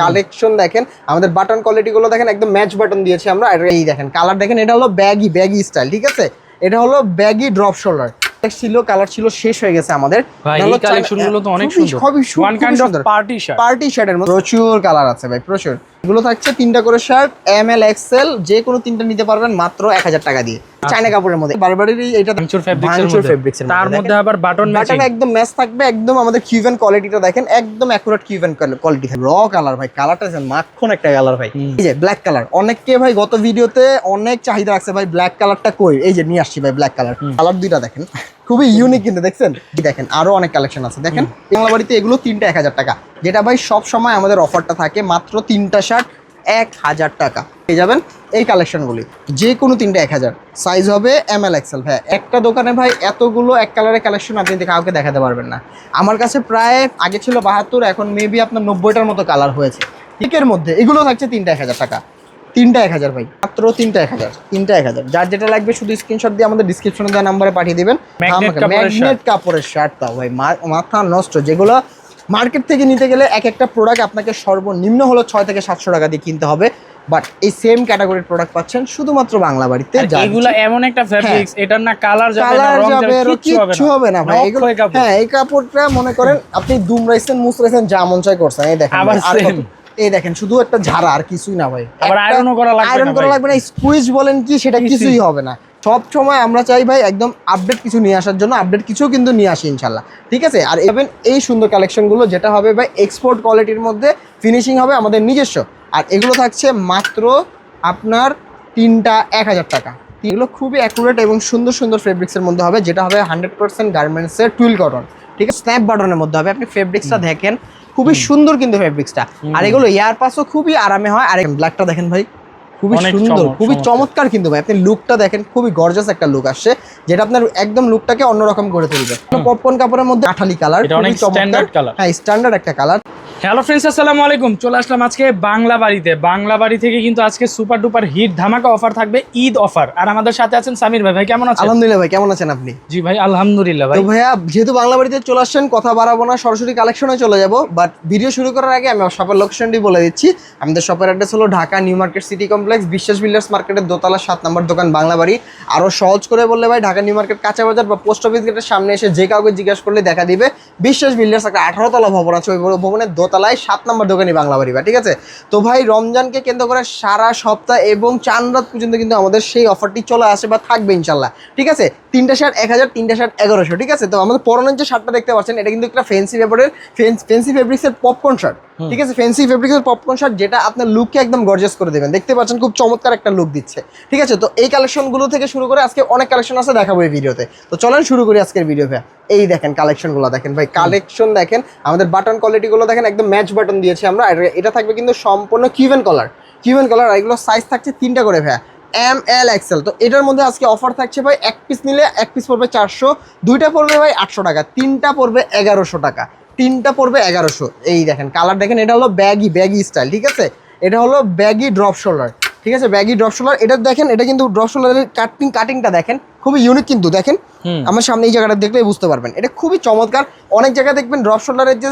Collection দেখেন আমাদের button quality গুলো দেখেন একদম ম্যাচ বাটন দিয়েছি আমরা। এই দেখেন কালার দেখেন এটা হলো ব্যাগি ব্যাগি স্টাইল ঠিক আছে? এটা হলো ব্যাগি ড্রপ শোল্ডার ছিল কালার ছিল শেষ হয়ে গেছে আমাদের। কালেকশনগুলো তো অনেক সুন্দর। খুবই one kind of party shirt party শার্টের মধ্যে প্রচুর কালার আছে ভাই প্রচুর। এগুলো থাকছে তিনটা করে শার্ট এম এল এক্সেল যে কোনো তিনটা নিতে পারবেন মাত্র এক হাজার টাকা দিয়ে। চায়না কাপড়ের মধ্যে। বারবারই এটা ভাঙচুর ফেব্রিক্স ভাঙচুর মধ্যে। তার মধ্যে, আবার বাটন ম্যাচিং বাটন একদম ম্যাচ থাকবে একদম আমাদের কিউভেন কোয়ালিটিটা দেখেন একদম অ্যাকুরেট কিউভেন কোয়ালিটি র কালার ভাই কালারটা আছে মাখন একটা কালার ভাই। এই যে ব্ল্যাক কালার অনেককে ভাই গত ভিডিওতে অনেক চাহিদা রাখছে ভাই ব্ল্যাক কালারটা কই? এই যে নিয়ে আসছি ভাই ব্ল্যাক কালার কালার দুইটা দেখেন খুবই ইউনিক কিন্তু দেখছেন? দেখেন আরও অনেক কালেকশন আছে। দেখেন বাংলা বাড়িতে এগুলো তিনটা এক হাজার টাকা যেটা ভাই সব সময় আমাদের অফারটা থাকে মাত্র তিনটা শার্ট এক হাজার টাকা। পেয়ে যাবেন এই কালেকশনগুলি যে কোনো তিনটা এক হাজার। সাইজ হবে এম এল এক্সেল ভাই একটা দোকানে ভাই এতগুলো এক কালারের কালেকশন আপনি কাউকে দেখাতে পারবেন না। আমার কাছে প্রায় আগে ছিল বাহাত্তর এখন মেবি আপনার নব্বইটার মতো কালার হয়েছে। ঠিকের মধ্যে এগুলো থাকছে তিনটা এক হাজার টাকা। তিনটা এক হাজার ভাই। মাত্র তিনটা এক হাজার। তিনটা এক হাজার। যার যেটা লাগবে শুধু স্ক্রিনশট দিয়ে আমাদের ডিসক্রিপশনে দেওয়া নাম্বারে পাঠিয়ে দেবেন। ম্যাগনেট কাপড়ের শার্ট তাও ভাই। মাথা নষ্ট। যেগুলো মার্কেট থেকে নিতে গেলে এক একটা প্রোডাক্ট আপনাকে সর্বনিম্ন হলো ছয় থেকে সাতশো টাকা দিয়ে কিনতে হবে। বাট এই সেম ক্যাটাগরির প্রোডাক্ট পাচ্ছেন শুধুমাত্র বাংলা বাড়িতে এগুলো এমন একটা ফেব্রিক্স এটার না কালার যাবে না কালার রং যাবে কিচ্ছু কিচ্ছু হবে না। ভাই। এগুলো হ্যাঁ এই কাপড়টা মনে করেন আপনি দুম দুমরাইছেন মুসরাইছেন যা মন চাই করছেন। এই দেখেন আবার এই দেখেন শুধু একটা ঝাড়া আর কিছুই না ভাই। আবার আয়রনও করা লাগবে আয়রন না করা লাগবে না স্কুইজ বলেন কি সেটা। কিছুই হবে না। সব সময় আমরা চাই ভাই একদম আপডেট কিছু নিয়ে আসার জন্য আপডেট কিছু কিন্তু নিয়ে আসি ইনশাল্লাহ। ঠিক আছে? আর even এই সুন্দর কালেকশনগুলো যেটা হবে ভাই এক্সপোর্ট কোয়ালিটির মধ্যে ফিনিশিং হবে আমাদের নিজস্ব। আর এগুলো থাকছে মাত্র আপনার তিনটা এক হাজার টাকা। এগুলো খুবই অ্যাকুরেট এবং সুন্দর সুন্দর ফেব্রিক্সের মধ্যে হবে যেটা হবে হান্ড্রেড পার্সেন্ট গার্মেন্টসের টুইল কটন ঠিক আছে? স্ন্যাপ বাটনের মধ্যে হবে। আপনি ফেব্রিক্সটা দেখেন খুবই সুন্দর কিন্তু ফেব্রিক্সটা আর এগুলো ইয়ার পাসও খুবই আরামে হয়। আর ব্ল্যাকটা দেখেন ভাই খুবই সুন্দর খুবই চমৎকার। কিন্তু ভাই। আপনি লুকটা দেখেন খুবই গর্জাস একটা লুক আসছে যেটা আপনার একদম লুকটাকে অন্যরকম করে তুলবে। পপকর্ন কাপড়ের মধ্যে আঠালি কালার অনেক colour। হ্যাঁ স্ট্যান্ডার্ড একটা কালার হ্যালো ফ্রেন্ডস আসসালামু আলাইকুম। চলে আসলাম আজকে বাংলা বাড়িতে। বাংলা বাড়ি থেকে কিন্তু আজকে সুপার ডুপার হিট ধামাকা অফার থাকবে ঈদ অফার আর আমাদের সাথে আছেন সামির ভাই। ভাই কেমন আছেন? আলহামদুলিল্লাহ ভাই কেমন আছেন আপনি? জি ভাই আলহামদুলিল্লাহ ভাই। তো ভাইয়া যেহেতু বাংলা বাড়িতে চলে আসছেন কথা বাড়াবো না সরাসরি কালেকশনে চলে যাব। বাট ভিডিও শুরু করার আগে আমি শপের লোকেশনটি বলে দিচ্ছি। আমাদের শপের অ্যাড্রেস হলো Dhaka new market city complex Biswas builders মার্কেটের দোতলা সাত নম্বর দোকান বাংলা বাড়ি আরও সহজ করে বললে ভাই ঢাকা নিউ মার্কেট কাঁচা বাজার বা পোস্ট অফিস গেটের সামনে এসে যে কাউকে জিজ্ঞাসা করলে দেখা দিবে। বিশ্বাস বিল্ডার্স একটা আঠারো তলা ভবন আছে ওই ভবনের দোতলায় সাত নম্বর দোকানই বাংলা বাড়ি ভাই ঠিক আছে? তো ভাই রমজানকে কেন্দ্র করে সারা সপ্তাহ এবং চান রাত পর্যন্ত কিন্তু আমাদের সেই অফারটি চলে আসে বা থাকবে ইনশাল্লাহ ঠিক আছে? তিনটা শার্ট এক হাজার তিনটা শার্ট এগারোশো ঠিক আছে? তো আমাদের পরনের যে শার্টটা দেখতে পাচ্ছেন এটা কিন্তু একটা ফেন্সি পেপারের ফেন্সি ফেব্রিক্সের পপকর্ন শার্ট ঠিক আছে? ফেন্সি ফেব্রিক্সের পপকর্ন শার্ট যেটা আপনার লুককে একদম গর্জাস করে দেবেন। দেখতে পাচ্ছেন খুব চমৎকার একটা লুক দিচ্ছে। ঠিক আছে? তো এই কালেকশনগুলো থেকে শুরু করে আজকে অনেক কালেকশন আছে দেখাবো এই ভিডিওতে। তো চলেন শুরু করি আজকের ভিডিও ভাই এই দেখেন কালেকশনগুলো দেখেন ভাই। কালেকশন দেখেন, আমাদের বাটন কোয়ালিটিগুলো দেখেন, একদম ম্যাচ বাটন দিয়েছি আমরা। এটা থাকবে কিন্তু সম্পূর্ণ কিউভেন কলার কিউভেন কলার এগুলো সাইজ থাকছে তিনটা করে ভাইয়া। এম এল এক্সেল তো এটার মধ্যে আজকে অফার থাকছে ভাই, এক পিস নিলে এক পিস পড়বে চারশো, দুইটা পড়বে ভাই আটশো টাকা, তিনটা পড়বে এগারোশো টাকা, তিনটা পড়বে এগারোশো। এই দেখেন কালার দেখেন, এটা হলো ব্যাগি ব্যাগি স্টাইল ঠিক আছে? এটা হলো ব্যাগি ড্রপ শোল্ডার ঠিক আছে ব্যাগি ড্রপ শোল্ডার এটা দেখেন এটা কিন্তু ড্রপ শোল্ডারের কাটিং কাটিংটা দেখেন খুবই ইউনিক কিন্তু দেখেন। আমার সামনে এই জায়গাটা দেখলেই বুঝতে পারবেন। এটা খুবই চমৎকার অনেক জায়গায় দেখবেন ড্রপ শোল্ডারের যে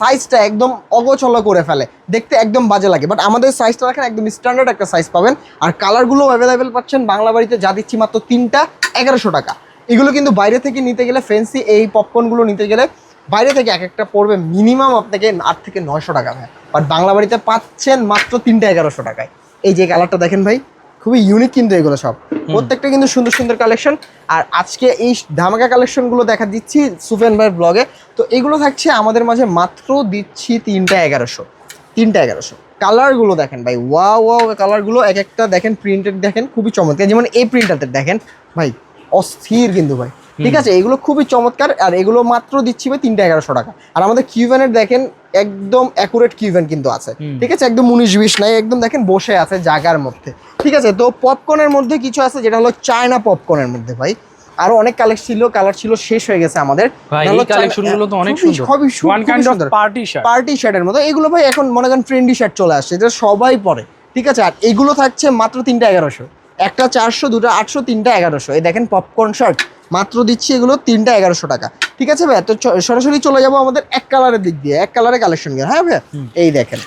সাইজটা একদম অগোছল করে ফেলে দেখতে একদম বাজে লাগে। বাট আমাদের সাইজটা দেখেন একদম স্ট্যান্ডার্ড একটা সাইজ পাবেন। আর কালারগুলো অ্যাভেলেবেল পাচ্ছেন বাংলা বাড়িতে যা দিচ্ছি মাত্র তিনটা এগারোশো টাকা। এগুলো কিন্তু বাইরে থেকে নিতে গেলে ফেন্সি এই পপকর্নগুলো নিতে গেলে বাইরে থেকে এক একটা পড়বে মিনিমাম আপনাকে আট থেকে নয়শো টাকা ভাই। বাট বাংলা বাড়িতে পাচ্ছেন মাত্র তিনটা এগারোশো টাকায়। এই যে কালারটা দেখেন ভাই খুবই ইউনিক কিন্তু এগুলো সব। প্রত্যেকটা কিন্তু সুন্দর সুন্দর কালেকশন আর আজকে এই ধামাকা কালেকশনগুলো দেখা দিচ্ছি সুফেন ভাইয়ের ব্লগে তো এগুলো থাকছে আমাদের মাঝে মাত্র দিচ্ছি তিনটা এগারোশো। তিনটা এগারোশো। কালারগুলো দেখেন ভাই ওয়া ওয়া কালারগুলো এক একটা দেখেন প্রিন্টেড দেখেন খুবই চমৎকার। যেমন এই প্রিন্টারদের দেখেন ভাই অস্থির কিন্তু ভাই। ঠিক আছে? এগুলো খুবই চমৎকার আর এগুলো মাত্র দিচ্ছি ভাই তিনটা এগারোশো টাকা। আর আমাদের কিউভেনের দেখেন একদম অ্যাকুরেট কিউভেন কিন্তু আছে। ঠিক আছে? একদম উনিশ বিশ নাই একদম দেখেন বসে আছে জায়গার মধ্যে। ঠিক আছে? তো পপকর্নের মধ্যে কিছু আছে যেটা হলো চায়না পপকর্নের মধ্যে ভাই। আরও অনেক কালেকশন ছিল কালার ছিল শেষ হয়ে গেছে আমাদের। কালেকশনগুলো তো অনেক সুন্দর। খুবই সুন্দর। পার্টি শার্ট পার্টি শার্টের মতো। এগুলো ভাই এখন মনে করেন ট্রেন্ডি শার্ট চলে আসছে যেটা সবাই পরে। ঠিক আছে? আর এগুলো থাকছে মাত্র তিনটা এগারোশো। একটা চারশো দুটো আটশো তিনটা এগারোশো। এই দেখেন পপকর্ন শার্ট মাত্র দিচ্ছি এগুলো তিনটা এগারোশো টাকা। ঠিক আছে ভাই? তো সরাসরি চলে যাব আমাদের এক কালারের দিক দিয়ে। এক কালারের কালেকশন হ্যাঁ ভাই? এই দেখেন।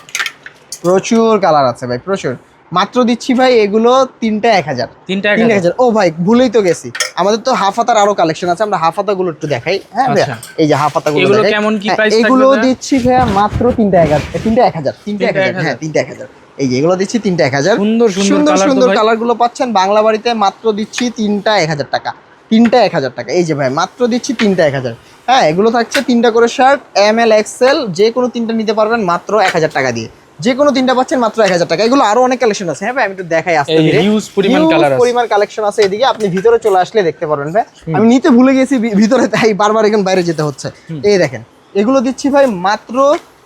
প্রচুর কালার আছে ভাই প্রচুর। মাত্র দিচ্ছি ভাই এগুলো তিনটা এক হাজার। তিনটা এক হাজার। ও ভাই ভুলেই তো গেছি। আমাদের তো হাফ হাতার আরও কালেকশন আছে আমরা হাফ হাতাগুলো একটু দেখাই। হ্যাঁ? আচ্ছা। এই যে হাফ হাতাগুলো এগুলো কেমন কি হ্যাঁ, এগুলো দিচ্ছি ভাইয়া মাত্র তিনটা এক হাজার তিনটা এক হাজার তিনটা এক হাজার হ্যাঁ তিনটা এক হাজার। এই যে এগুলো দিচ্ছি তিনটা এক হাজার। সুন্দর সুন্দর সুন্দর। কালারগুলো পাচ্ছেন। বাংলা বাড়িতে মাত্র দিচ্ছি তিনটা এক হাজার টাকা। তিনটা এক হাজার টাকা। এই যে ভাই মাত্র দিচ্ছি তিনটা এক হাজার। হ্যাঁ এগুলো থাকছে তিনটা করে শার্ট এম এল এক্সেল যে কোনো তিনটা নিতে পারবেন মাত্র এক হাজার টাকা দিয়ে। যে কোনো তিনটা পাচ্ছেন মাত্র এক হাজার টাকা। এগুলো আরও অনেক কালেকশন আছে। হ্যাঁ ভাই আমি একটু দেখাই আসতে পরিমাণ কালেকশন আছে। এদিকে। আপনি ভিতরে চলে আসলে দেখতে পারবেন ভাই। আমি নিতে ভুলে গেছি ভিতরে তাই বারবার এখন বাইরে যেতে হচ্ছে। এই দেখেন এগুলো দিচ্ছি ভাই মাত্র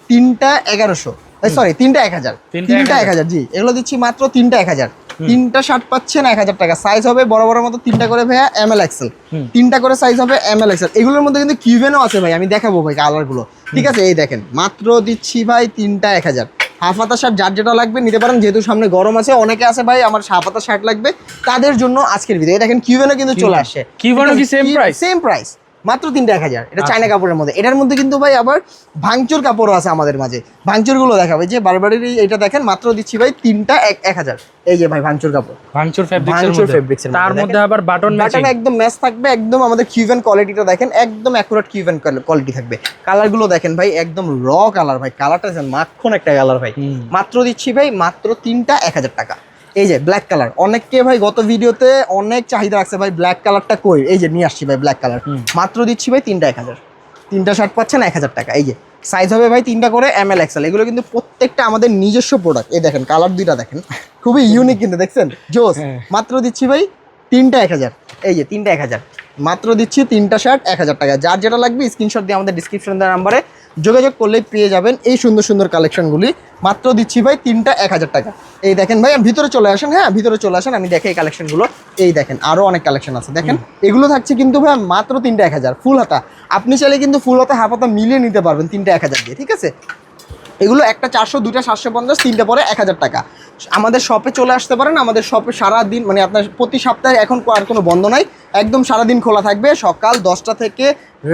তিনটা এগারোশো। সরি তিনটা এক হাজার। তিনটা এক হাজার জি। এগুলো দিচ্ছি মাত্র তিনটা এক হাজার। তিনটা শার্ট পাচ্ছেন এক হাজার টাকা। সাইজ হবে বড় বড় মতো তিনটা করে ভাইয়া এম এল এক্সেল তিনটা করে সাইজ হবে এম এল এক্সেল এগুলোর মধ্যে কিন্তু কিউবেনও আছে ভাই আমি দেখাবো ভাই কালারগুলো। ঠিক আছে এই দেখেন মাত্র দিচ্ছি ভাই তিনটা এক হাজার। হাফ হাতা শার্ট যার যেটা লাগবে নিতে পারেন যেহেতু সামনে গরম আছে অনেকে আছে ভাই আমার হাফ হাতা শার্ট লাগবে তাদের জন্য আজকের ভিডিও এই দেখেন কিউবেনও কিন্তু চলে আসে কিউবেনও কি সেম প্রাইস সেম প্রাইস মাত্র তিনটা এক হাজার। এটা চায়না কাপড়ের মধ্যে। এটার মধ্যে কিন্তু ভাই আবার ভাঙচুর কাপড়ও আছে আমাদের মাঝে। ভাঙচুরগুলো দেখাবে যে বারবারের এটা দেখেন মাত্র দিচ্ছি ভাই তিনটা এক এক হাজার। এই যে ভাই ভাঙচুর কাপড়। ভাঙচুর ফেব্রিক্স ভাঙচুর এর তার মধ্যে আবার বাটন বাটন একদম ম্যাচ থাকবে একদম আমাদের কিউভেন কোয়ালিটিটা দেখেন একদম অ্যাকুরেট কিউভেন কোয়ালিটি থাকবে। কালারগুলো দেখেন ভাই একদম র কালার ভাই। কালারটা দেখেন মাখন একটা কালার ভাই। মাত্র দিচ্ছি ভাই মাত্র তিনটা এক হাজার টাকা। এই যে ব্ল্যাক কালার অনেককে ভাই গত ভিডিওতে অনেক চাহিদা রাখছে ভাই ব্ল্যাক কালারটা কই? এই যে নিয়ে আসছি ভাই ব্ল্যাক কালার মাত্র দিচ্ছি ভাই তিনটা এক হাজার। তিনটা শার্ট পাচ্ছেন এক হাজার টাকা। এই যে সাইজ হবে ভাই তিনটা করে এম এল এক্সেল এগুলো কিন্তু প্রত্যেকটা আমাদের নিজস্ব প্রোডাক্ট এই দেখেন কালার দুইটা দেখেন। খুবই ইউনিক কিন্তু দেখছেন? জোস হ্যাঁ। মাত্র দিচ্ছি ভাই তিনটা এক হাজার। এই যে তিনটা এক হাজার। মাত্র দিচ্ছি তিনটা শার্ট এক হাজার টাকা। যার যেটা লাগবে স্ক্রিনশট দিয়ে আমাদের ডিসক্রিপশন দেওয়ার নাম্বারে যোগাযোগ করলেই পেয়ে যাবেন এই সুন্দর সুন্দর কালেকশনগুলি। মাত্র দিচ্ছি ভাই তিনটা এক হাজার টাকা। এই দেখেন ভাই ভিতরে চলে আসেন হ্যাঁ ভিতরে চলে আসেন আমি দেখে এই কালেকশনগুলো। এই দেখেন আরও অনেক কালেকশন আছে। দেখেন এগুলো থাকছে কিন্তু ভাই মাত্র তিনটা এক হাজার ফুল হাতা। আপনি চাইলে কিন্তু ফুল হাতা হাফ হাতা মিলিয়ে নিতে পারবেন তিনটা এক হাজার দিয়ে ঠিক আছে? এগুলো একটা চারশো দুইটা সাতশো পঞ্চাশ তিনটে পরে এক হাজার টাকা। আমাদের শপে চলে আসতে পারেন আমাদের শপে সারা দিন মানে আপনার প্রতি সপ্তাহে এখন আর কোনো বন্ধ নাই একদম সারা দিন খোলা থাকবে সকাল দশটা থেকে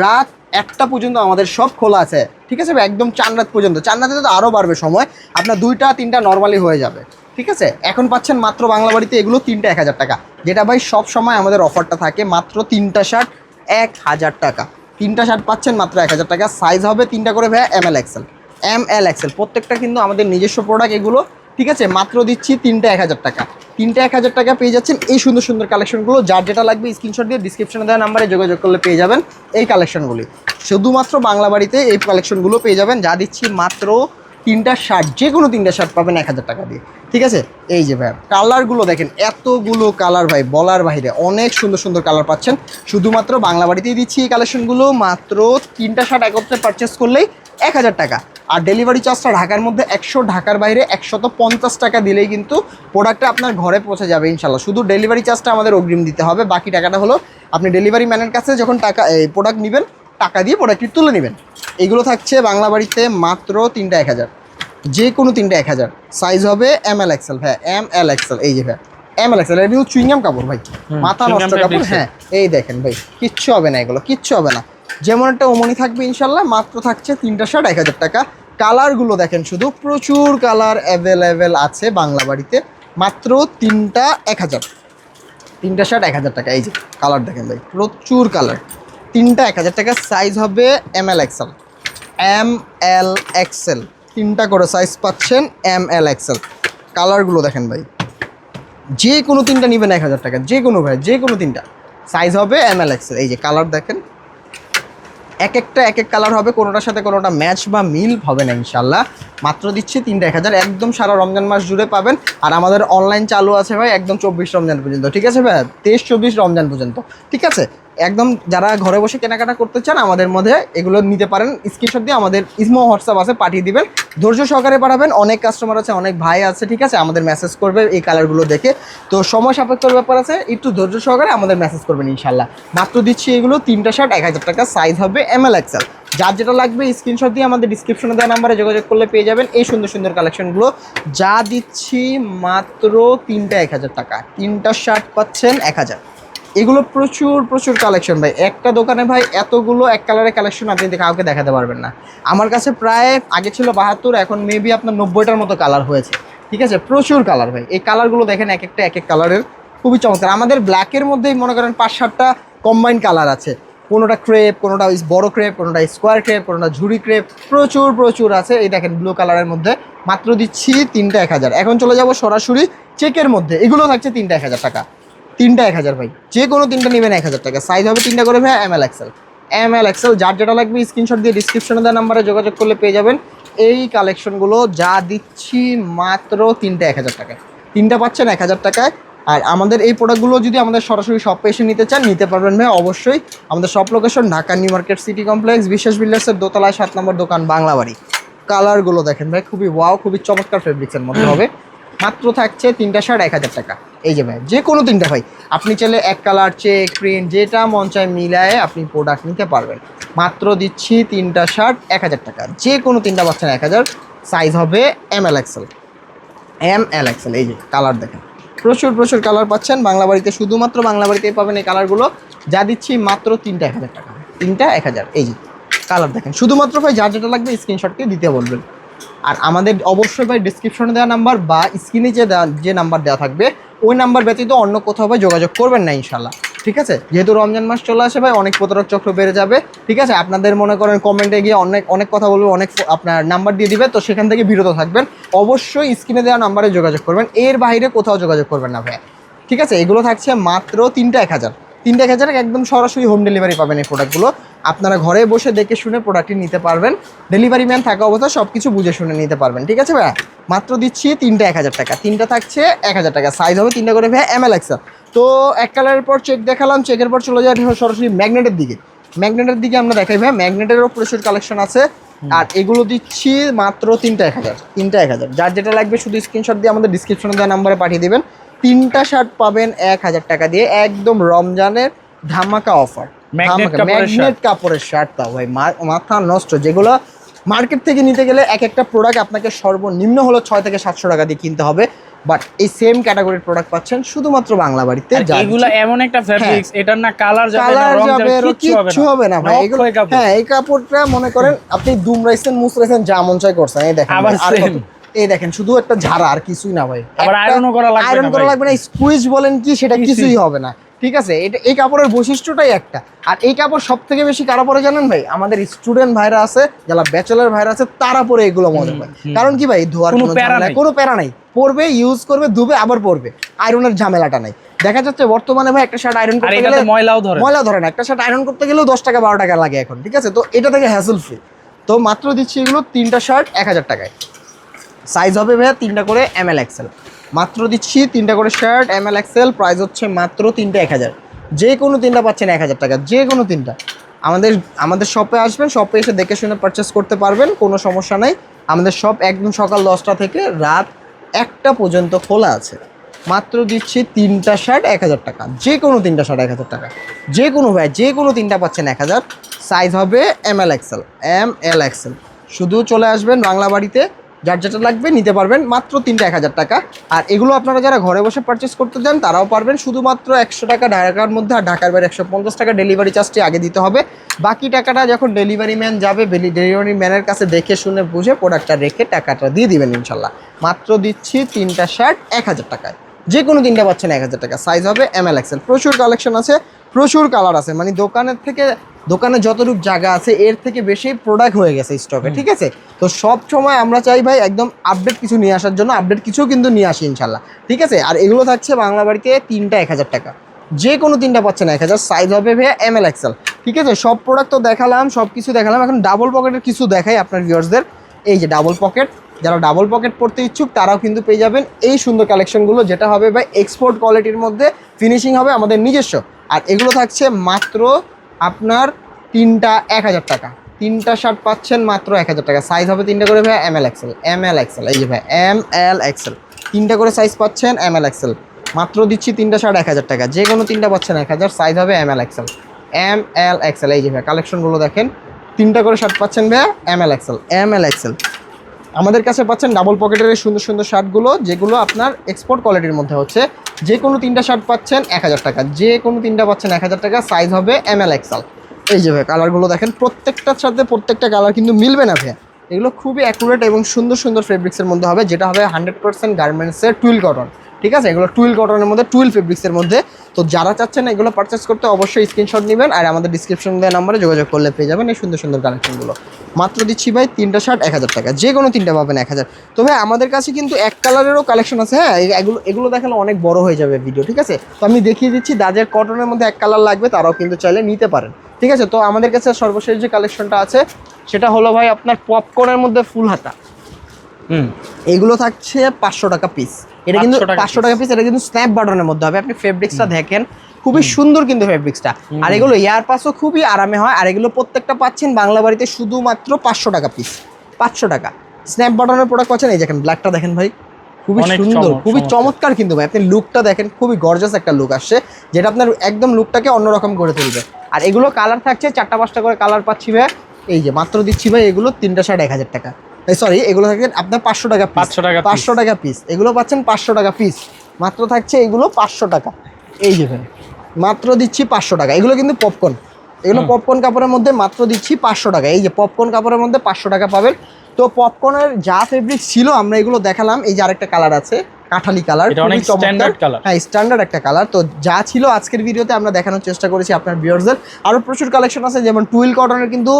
রাত একটা পর্যন্ত আমাদের সব খোলা আছে। ঠিক আছে? একদম চান রাত পর্যন্ত। চান রাতে তো আরও বাড়বে সময়। আপনার দুইটা, তিনটা নর্মালি হয়ে যাবে। ঠিক আছে? এখন পাচ্ছেন মাত্র বাংলা বাড়িতে এগুলো তিনটা এক হাজার টাকা। যেটা ভাই সব সময় আমাদের অফারটা থাকে মাত্র তিনটা শার্ট এক হাজার টাকা। তিনটা শার্ট পাচ্ছেন মাত্র এক হাজার টাকা। সাইজ হবে তিনটা করে ভাইয়া M L XL M L XL প্রত্যেকটা কিন্তু আমাদের নিজস্ব প্রোডাক্ট এগুলো ঠিক আছে? মাত্র দিচ্ছি তিনটা এক হাজার টাকা। তিনটা এক হাজার টাকা পেয়ে যাচ্ছেন এই সুন্দর সুন্দর কালেকশনগুলো যার যেটা লাগবে স্ক্রিনশট দিয়ে ডিসক্রিপশনে দেওয়া নাম্বারে যোগাযোগ করলে পেয়ে যাবেন এই কালেকশনগুলি শুধুমাত্র বাংলা বাড়িতে এই কালেকশনগুলো পেয়ে যাবেন। যা দিচ্ছি মাত্র তিনটা শার্ট যে কোনো তিনটা শার্ট পাবেন এক হাজার টাকা দিয়ে। ঠিক আছে? এই যে ভাই কালারগুলো দেখেন, এতগুলো কালার ভাই, বলার বাইরে অনেক সুন্দর সুন্দর কালার পাচ্ছেন। শুধুমাত্র বাংলা বাড়িতেই দিচ্ছি এই কালেকশনগুলো মাত্র তিনটা শার্ট একত্রে পারচেস করলেই এক হাজার টাকা। আর ডেলিভারি চার্জটা ঢাকার মধ্যে একশো ঢাকার বাইরে একশত পঞ্চাশ টাকা দিলেই কিন্তু প্রোডাক্টটা আপনার ঘরে পৌঁছে যাবে ইনশাল্লাহ শুধু ডেলিভারি চার্জটা আমাদের অগ্রিম দিতে হবে। বাকি টাকাটা হলো আপনি ডেলিভারি ম্যানের কাছে যখন টাকা এই প্রোডাক্ট নেবেন টাকা দিয়ে প্রোডাক্টটি তুলে নেবেন। এগুলো থাকছে বাংলা বাড়িতে মাত্র তিনটা এক হাজার। যে কোনো তিনটা এক হাজার। সাইজ হবে এম এল এক্সেল হ্যাঁ এম এল এক্সেল এই যে ভাই। এম এল এক্সেল এটা কিন্তু চুইংগাম কাপড় ভাই। মাথা নষ্ট কাপড় হ্যাঁ। এই দেখেন ভাই কিচ্ছু হবে না এগুলো কিচ্ছু হবে না। যেমন একটা ওমনি থাকবে ইনশাল্লাহ, মাত্র থাকছে তিনটা শার্ট, এক হাজার টাকা। কালারগুলো দেখেন শুধু, প্রচুর কালার অ্যাভেলেবেল আছে বাংলা বাড়িতে, মাত্র তিনটা এক হাজার। তিনটা শার্ট, এক হাজার টাকা, এই যে কালার দেখেন ভাই, প্রচুর কালার। তিনটা এক হাজার টাকা সাইজ হবে M L XL M L XL তিনটা করে সাইজ পাচ্ছেন এম এল এক্সেল কালারগুলো দেখেন ভাই, যে কোনো তিনটা নেবেন এক হাজার টাকা, যে কোনো ভাই, যে কোনো তিনটা। সাইজ হবে এম এল এক্সেল এই যে কালার দেখেন এক একটা এক এক কালার হবে, কোনোটার সাথে কোনোটা ম্যাচ বা মিল হবে না ইনশাল্লাহ। মাত্র দিচ্ছে তিনটা এক হাজার, একদম সারা রমজান মাস জুড়ে পাবেন। আর আমাদের অনলাইন চালু আছে ভাই একদম চব্বিশ রমজান পর্যন্ত, ঠিক আছে ভাই? তেইশ, চব্বিশ রমজান পর্যন্ত, ঠিক আছে? একদম যারা ঘরে বসে কেনাকাটা করতে চান, আমাদের মধ্যে এগুলো নিতে পারেন। স্ক্রিনশট দিয়ে আমাদের ইসমো হোয়াটসঅ্যাপ আছে, পাঠিয়ে দিবেন। ধৈর্য সহকারে পাঠাবেন। অনেক কাস্টমার আছে, অনেক ভাই আছে, ঠিক আছে? আমাদের মেসেজ করবে এই কালারগুলো দেখে। তো সময় সাপেক্ষর ব্যাপার আছে, একটু ধৈর্য সহকারে আমাদের মেসেজ করবেন ইনশাল্লাহ। মাত্র দিচ্ছি এগুলো, তিনটা শার্ট এক হাজার টাকা সাইজ হবে এম এল এক্সেল যার যেটা লাগবে স্ক্রিনশট দিয়ে আমাদের ডিসক্রিপশনে দেওয়া নাম্বারে যোগাযোগ করলে পেয়ে যাবেন এই সুন্দর সুন্দর কালেকশনগুলো যা দিচ্ছি মাত্র তিনটা এক হাজার টাকা। তিনটা শার্ট পাচ্ছেন এক হাজার। এগুলো প্রচুর প্রচুর কালেকশন ভাই। একটা দোকানে ভাই এতগুলো এক কালারের কালেকশন আপনি কাউকে দেখাতে পারবেন না। আমার কাছে প্রায় আগে ছিল বাহাত্তর, এখন মেবি আপনার নব্বইটার মতো কালার হয়েছে। ঠিক আছে? প্রচুর কালার ভাই। এই কালারগুলো দেখেন এক একটা, এক এক কালারের খুবই চমৎকার। আমাদের ব্ল্যাকের মধ্যেই মনে করেন পাঁচ, সাতটা কম্বাইন কালার আছে। কোনোটা ক্রেপ কোনোটা বড় ক্রেপ কোনোটা স্কোয়ার ক্রেপ কোনোটা ঝুড়ি ক্রেপ প্রচুর প্রচুর আছে। এই দেখেন ব্লু কালারের মধ্যে। মাত্র দিচ্ছি তিনটা এক হাজার। এখন চলে যাব সরাসরি চেকের মধ্যে। এগুলো থাকছে তিনটা এক হাজার টাকা। তিনটা এক হাজার ভাই। যে কোনো তিনটা নেবেন এক হাজার টাকা। সাইজ হবে তিনটা করে ভাই M L XL M L XL যার যেটা লাগবে স্ক্রিনশট দিয়ে ডিসক্রিপশনে দেওয়া নাম্বারে যোগাযোগ করলে পেয়ে যাবেন। এই কালেকশনগুলো যা দিচ্ছি মাত্র তিনটা এক হাজার টাকায়। তিনটা পাচ্ছেন এক হাজার টাকায়। আর আমাদের এই প্রোডাক্টগুলো যদি আমাদের সরাসরি শপে এসে নিতে চান, নিতে পারবেন ভাই, অবশ্যই। আমাদের shop location Dhaka new market city complex, Biswas বিল্ডার্সের দোতলায় সাত নম্বর দোকান, বাংলাবাড়ি। কালারগুলো দেখেন ভাই, খুবই ওয়াও খুবই চমৎকার ফেব্রিক্সের মধ্যে হবে। মাত্র থাকছে তিনটা শার্ট এক হাজার টাকা। এই যে ভাই, যে কোনো তিনটা ভাই। আপনি চাইলে এক কালার, চেক, প্রিন্ট, যেটা মন চায় মিলায়ে আপনি প্রোডাক্ট নিতে পারবেন। মাত্র দিচ্ছি তিনটা শার্ট এক হাজার টাকা। যে কোনো তিনটা পাচ্ছেন এক হাজার সাইজ হবে M L XL M L XL এই যে কালার দেখেন। প্রচুর প্রচুর কালার পাচ্ছেন বাংলা বাড়িতে। শুধুমাত্র বাংলা বাড়িতেই পাবেন এই কালারগুলো। যা দিচ্ছি মাত্র তিনটা এক হাজার টাকা। তিনটা এক হাজার, এই যে কালার দেখেন। শুধুমাত্র ভাই, যার যেটা লাগবে স্ক্রিনশটকে দিতে বলবেন। আর আমাদের অবশ্যই ভাই ডিসক্রিপশনে দেওয়া নাম্বার বা স্ক্রিনে যে যে নাম্বার দেওয়া থাকবে, ওই নাম্বার ব্যতীত অন্য কোথাও ভাই যোগাযোগ করবেন না ইনশাল্লাহ ঠিক আছে? যেহেতু রমজান মাস চলে আসে ভাই, অনেক প্রতারক চক্র বেড়ে যাবে। ঠিক আছে? আপনাদের মনে করেন কমেন্টে গিয়ে অনেক অনেক কথা বলবে, অনেক আপনার নাম্বার দিয়ে দিবে, তো সেখান থেকে বিরত থাকবেন। অবশ্যই স্ক্রিনে দেওয়া নাম্বারে যোগাযোগ করবেন। এর বাইরে কোথাও যোগাযোগ করবেন না ভাই। ঠিক আছে? এগুলো থাকছে মাত্র তিনটা এক হাজার। তিনটা এক হাজার একদম সরাসরি হোম ডেলিভারি পাবেন এই প্রোডাক্টগুলো আপনারা ঘরে বসে দেখে শুনে প্রোডাক্টটি নিতে পারবেন। ডেলিভারি ম্যান থাকা অবস্থা সব কিছু বুঝে শুনে নিতে পারবেন। ঠিক আছে ভাইয়া? মাত্র দিচ্ছি তিনটা এক হাজার টাকা। তিনটা থাকছে এক হাজার টাকা। সাইজ হবে তিনটা করে ভাইয়া এম এল এক্সেল তো এক কালারের পর চেক দেখালাম চেকের পর চলে যায় সরাসরি ম্যাগনেটের দিকে। ম্যাগনেটের দিকে আমরা দেখাই ভাই ম্যাগনেটেরও প্রচুর কালেকশন আছে। আর এগুলো দিচ্ছি মাত্র তিনটা এক হাজার। তিনটা এক হাজার। যার যেটা লাগবে শুধু স্ক্রিনশট দিয়ে আমাদের ডিসক্রিপশনে দেওয়া নাম্বারে পাঠিয়ে দিবেন। তিনটা শার্ট পাবেন এক হাজার টাকা দিয়ে। একদম রমজানের ধামাকা অফার ম্যাগনেট কাপড়ের শার্ট তাও ভাই মাথা নষ্ট। যেগুলো মার্কেট থেকে নিতে গেলে এক একটা প্রোডাক্ট আপনাকে সর্বনিম্ন হলো ছয় থেকে সাতশো টাকা দিয়ে কিনতে হবে। বাট এই সেম ক্যাটাগরির প্রোডাক্ট পাচ্ছেন শুধুমাত্র বাংলা বাড়িতে এগুলো এমন একটা ফ্যাব্রিক্স এটার না কালার যাবে না কালার রং যাবে কিচ্ছু হবে না। ভাই। এগুলো হ্যাঁ এই কাপড়টা মনে করেন আপনি দুমরাইছেন মুসরাইছেন যা মন চাই করছেন। এই দেখেন আবার। কত- এই দেখেন শুধু একটা ঝাড়া আর কিছুই না ভাই। আবার আয়রনও করা লাগবে আয়রন না করা লাগবে না। স্কুইজ বলেন কি সেটা। কিছুই হবে না। ঠিক আছে? এটা এই কাপড়ের বৈশিষ্ট্যটাই একটা। আর এই কাপড় সব থেকে বেশি কারা পরে জানেন ভাই? আমাদের স্টুডেন্ট ভাইরা আছে যারা ব্যাচেলার ভাইরা আছে তারা পরে এগুলো মজা পায়। কারণ কি ভাই? ধোয়ার কোনো প্যারা। কোনো প্যারা নাই। পরবে ইউজ করবে ধুবে আবার পরবে। আয়রনের ঝামেলাটা নাই। দেখা যাচ্ছে বর্তমানে ভাই একটা শার্ট আয়রন করতে গেলে ময়লাও ধরে ময়লা ধরে না। একটা শার্ট আয়রন করতে গেলেও দশ টাকা বারো টাকা লাগে এখন। ঠিক আছে? তো এটা থেকে হ্যাসেল ফ্রি তো মাত্র দিচ্ছি এগুলো তিনটা শার্ট এক হাজার টাকায়। সাইজ হবে ভাইয়া তিনটা করে এম এল এক্সেল মাত্র দিচ্ছি তিনটা করে shirt M L XL price হচ্ছে মাত্র তিনটা এক হাজার। যে কোনো তিনটা পাচ্ছেন এক হাজার টাকা, যে কোনো তিনটা। আমাদের আমাদের শপে আসবেন শপে এসে দেখে শুনে পারচেস করতে পারবেন, কোনো সমস্যা নাই। আমাদের শপ একদম সকাল দশটা থেকে রাত একটা পর্যন্ত খোলা আছে। মাত্র দিচ্ছি তিনটা শার্ট এক হাজার টাকা, যে কোনো তিনটা শার্ট এক হাজার টাকা। যে কোনো ভাই, যে কোনো তিনটা পাচ্ছেন এক হাজার। সাইজ হবে M L XL M L XL শুধু চলে আসবেন বাংলা বাড়িতে যার যেটা লাগবে নিতে পারবেন মাত্র তিনটা এক হাজার টাকা। আর এগুলো আপনারা যারা ঘরে বসে পারচেস করতে চান, তারাও পারবেন। শুধুমাত্র একশো টাকা ঢাকার মধ্যে, আর ঢাকার বাইরে একশো পঞ্চাশ টাকা ডেলিভারি চার্জটি আগে দিতে হবে। বাকি টাকাটা যখন ডেলিভারি ম্যান যাবে ডেলিভারি ম্যানের কাছে দেখে, শুনে, বুঝে প্রোডাক্টটা রেখে টাকাটা দিয়ে দিবেন ইনশাল্লাহ। মাত্র দিচ্ছি তিনটা শার্ট এক হাজার টাকায়। যে কোনো তিনটা পাচ্ছেন এক হাজার টাকা। সাইজ হবে এম এল এক্সেল প্রচুর কালেকশন আছে প্রচুর কালার আছে। মানে দোকানের থেকে দোকানে যতটুকু জায়গা আছে এর থেকে বেশি প্রোডাক্ট হয়ে গেছে স্টকে ঠিক আছে? তো সব সময় আমরা চাই ভাই একদম আপডেট কিছু নিয়ে আসার জন্য আপডেট কিছু কিন্তু নিয়ে আসি ইনশাল্লাহ ঠিক আছে? আর এগুলো থাকছে বাংলা বাড়িতে তিনটা এক হাজার টাকা। যে কোনো তিনটা পাচ্ছেন এক হাজার সাইজ হবে ভাইয়া এম এল এক্সেল ঠিক আছে? সব প্রোডাক্ট তো দেখালাম সব কিছু দেখালাম। এখন ডাবল পকেটের কিছু দেখাই আপনার ভিউয়ার্সদের এই যে ডাবল পকেট যারা ডাবল পকেট পড়তে ইচ্ছুক, তারাও কিন্তু পেয়ে যাবেন এই সুন্দর কালেকশনগুলো যেটা হবে ভাই এক্সপোর্ট কোয়ালিটির মধ্যে ফিনিশিং হবে আমাদের নিজস্ব। আর এগুলো থাকছে মাত্র আপনার তিনটা এক হাজার টাকা। তিনটা শার্ট পাচ্ছেন মাত্র এক হাজার টাকা। সাইজ হবে তিনটা করে ভাই M L XL M L XL এই যে ভাই এম এল এক্সেল তিনটা করে সাইজ পাচ্ছেন এম এল এক্সেল মাত্র দিচ্ছি তিনটা শার্ট এক হাজার টাকা। যে কোনো তিনটা পাচ্ছেন এক হাজার সাইজ হবে M L XL M L XL এই যে ভাই কালেকশনগুলো দেখেন। তিনটা করে শার্ট পাচ্ছেন ভাইয়া M L XL M L XL আমাদের কাছে পাচ্ছেন ডাবল পকেটের সুন্দর সুন্দর শার্টগুলো, যেগুলো আপনার এক্সপোর্ট কোয়ালিটির মধ্যে হচ্ছে। যে কোনো তিনটা শার্ট পাচ্ছেন এক হাজার টাকা যে কোনো তিনটা পাচ্ছেন এক হাজার টাকা সাইজ হবে এম এল এক্সাল এই যে ভাই কালারগুলো দেখেন প্রত্যেকটার সাথে প্রত্যেকটা কালার কিন্তু মিলবে না ভাইয়া। এগুলো খুবই অ্যাকুরেট এবং সুন্দর সুন্দর ফেব্রিক্সের মধ্যে হবে, যেটা হবে হান্ড্রেড পার্সেন্ট গার্মেন্টসের টুইল কটন ঠিক আছে? এগুলো টুইল কটনের মধ্যে, টুইল ফেব্রিক্সের মধ্যে। তো যারা চাচ্ছেন এগুলো পারচেস করতে, অবশ্যই স্ক্রিনশট নেবেন আর আমাদের ডিসক্রিপশন দেওয়া নাম্বারে যোগাযোগ করলে পেয়ে যাবেন এই সুন্দর সুন্দর কালেকশনগুলো মাত্র দিচ্ছি ভাই তিনটা শার্ট এক হাজার টাকা। যে কোনো তিনটা পাবেন এক হাজার। তো ভাই, আমাদের কাছে কিন্তু এক কালারেরও কালেকশন আছে হ্যাঁ? এগুলো এগুলো দেখালে অনেক বড় হয়ে যাবে ভিডিও ঠিক আছে? তো আমি দেখিয়ে দিচ্ছি যাদের কটনের মধ্যে এক কালার লাগবে, তারাও কিন্তু চাইলে নিতে পারেন, ঠিক আছে? তো আমাদের কাছে সর্বশেষ যে কালেকশনটা আছে, সেটা হলো ভাই আপনার পপকর্নের মধ্যে ফুল হাতা। হুম, এগুলো থাকছে পাঁচশো টাকা পিস এটা কিন্তু পাঁচশো টাকা পিস এটা কিন্তু স্ন্যাপ বাটনের মধ্যে হবে। আপনি ফেব্রিক্সটা দেখেন খুবই সুন্দর কিন্তু ফেব্রিক্সটা আর এগুলো এয়ার পাসও খুবই আরামে হয় আর এগুলো প্রত্যেকটা পাচ্ছেন বাংলা বাড়িতে শুধুমাত্র পাঁচশো টাকা পিস পাঁচশো টাকা। স্ন্যাপ বাটনের প্রোডাক্ট পাচ্ছেন এই দেখেন ব্ল্যাকটা দেখেন ভাই খুবই সুন্দর খুবই চমৎকার। চমৎকার কিন্তু ভাই। আপনি লুকটা দেখেন খুবই গর্জাস একটা লুক আসছে যেটা আপনার একদম লুকটাকে অন্যরকম করে তুলবে। আর এগুলো কালার থাকছে চারটা পাঁচটা করে কালার পাচ্ছি ভাই। এই যে মাত্র দিচ্ছি ভাই এগুলো তিনটা শার্ট এক হাজার টাকা। সরি এগুলো থাকছে আপনার পাঁচশো টাকা পাঁচশো টাকা পাঁচশো টাকা পিস এগুলো পাচ্ছেন পাঁচশো টাকা পিস মাত্র থাকছে এগুলো পাঁচশো টাকা। এই যে ভাই মাত্র দিচ্ছি পাঁচশো টাকা। এগুলো কিন্তু পপকর্ন এগুলো পপকর্ন কাপড়ের মধ্যে মাত্র দিচ্ছি পাঁচশো টাকা। এই যে পপকর্ন কাপড়ের মধ্যে পাঁচশো টাকা পাবেন। তো পপকর্নের যা ফেব্রিক ছিল আমরা এগুলো দেখালাম। এই যে আরেকটা কালার আছে। কাঠালি কালার অনেক স্ট্যান্ডার্ড কালার হ্যাঁ স্ট্যান্ডার্ড একটা কালার তো যা ছিল আজকের ভিডিওতে আমরা দেখানোর চেষ্টা করেছি আপনার ভিউয়ার্সদের আরও প্রচুর কালেকশন আছে যেমন টুইল কটনের কিন্তু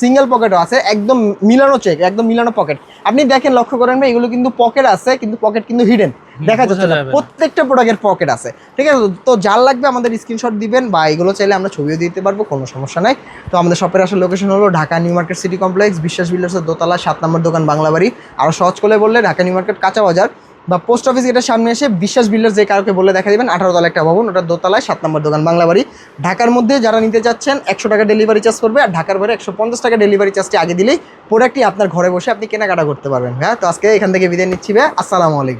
সিঙ্গেল পকেটও আছে একদম মিলানো চেক একদম মিলানো পকেট আপনি দেখেন লক্ষ্য করেন ভাই এগুলো কিন্তু পকেট আছে কিন্তু পকেট কিন্তু হিডেন দেখা যাচ্ছে না। প্রত্যেকটা প্রোডাক্টের পকেট আছে। ঠিক আছে তো যার লাগবে আমাদের স্ক্রিনশট দিবেন বা এগুলো চাইলে আমরা ছবিও দিতে পারব কোনো সমস্যা নাই। তো আমাদের শপের আসল লোকেশন হলো Dhaka new market city complex Biswas বিল্ডার্সের দোতলা সাত নম্বর দোকান বাংলাবাড়ি। আরও সহজ করে বললে ঢাকা নিউ মার্কেট কাঁচা বাজার। বা পোস্ট অফিস গেটের সামনে এসে বিশ্বাস বিল্ডার্স যে কাউকে বলে দেখা দেবেন, আঠারো তলা একটা ভবন ওটা দোতলায় সাত নম্বর দোকান বাংলাবাড়ি ঢাকার মধ্যে যারা নিতে চাচ্ছেন, একশো টাকা ডেলিভারি চার্জ করবে আর ঢাকার বাইরে একশো পঞ্চাশ টাকা ডেলিভারি চার্জটি আগে দিলেই প্রোডাক্টটি আপনার ঘরে বসে আপনি কেনাকাটা করতে পারবেন হ্যাঁ? তো আজকে এখান থেকে বিদায় নিচ্ছি ভাই আসসালামু আলাইকুম।